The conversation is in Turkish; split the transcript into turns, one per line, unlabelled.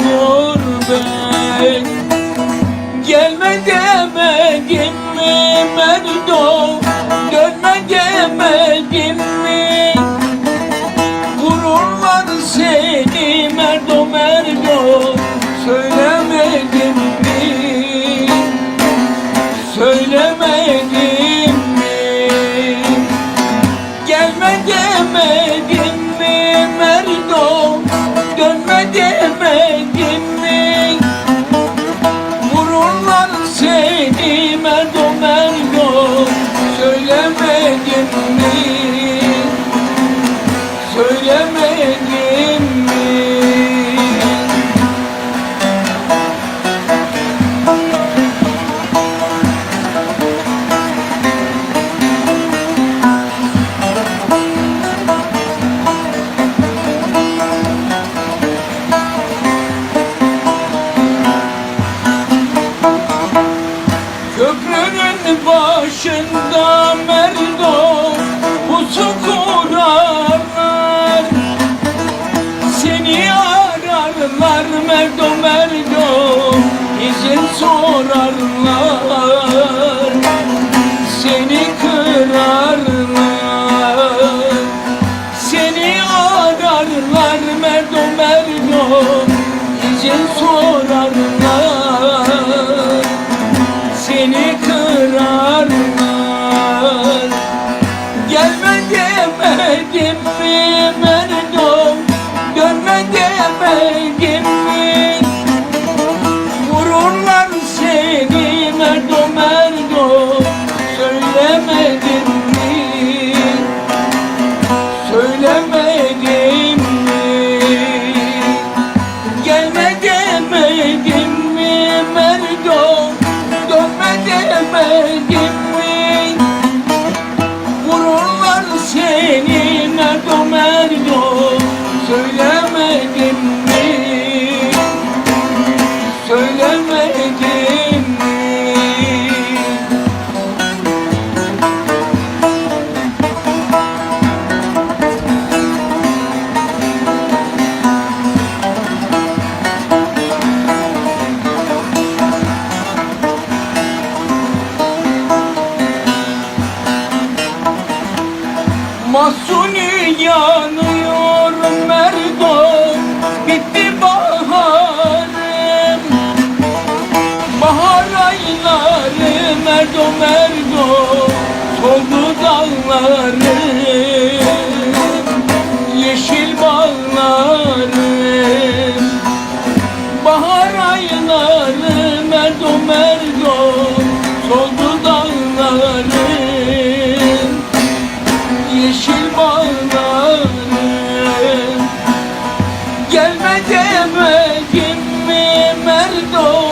Burası başında merdo Pusu kurarlar Seni ararlar merdo merdo izin sorarlar. Seni kırarlar. Seni ararlar merdo merdo izin sorarlar. Seni kırarlar আমার Mahsuni yanıyor merdo Bitti baharım. Bahar ayları merdo merdo Soldu dallarım yeşil bağlarım Gelme demedim mi Merdo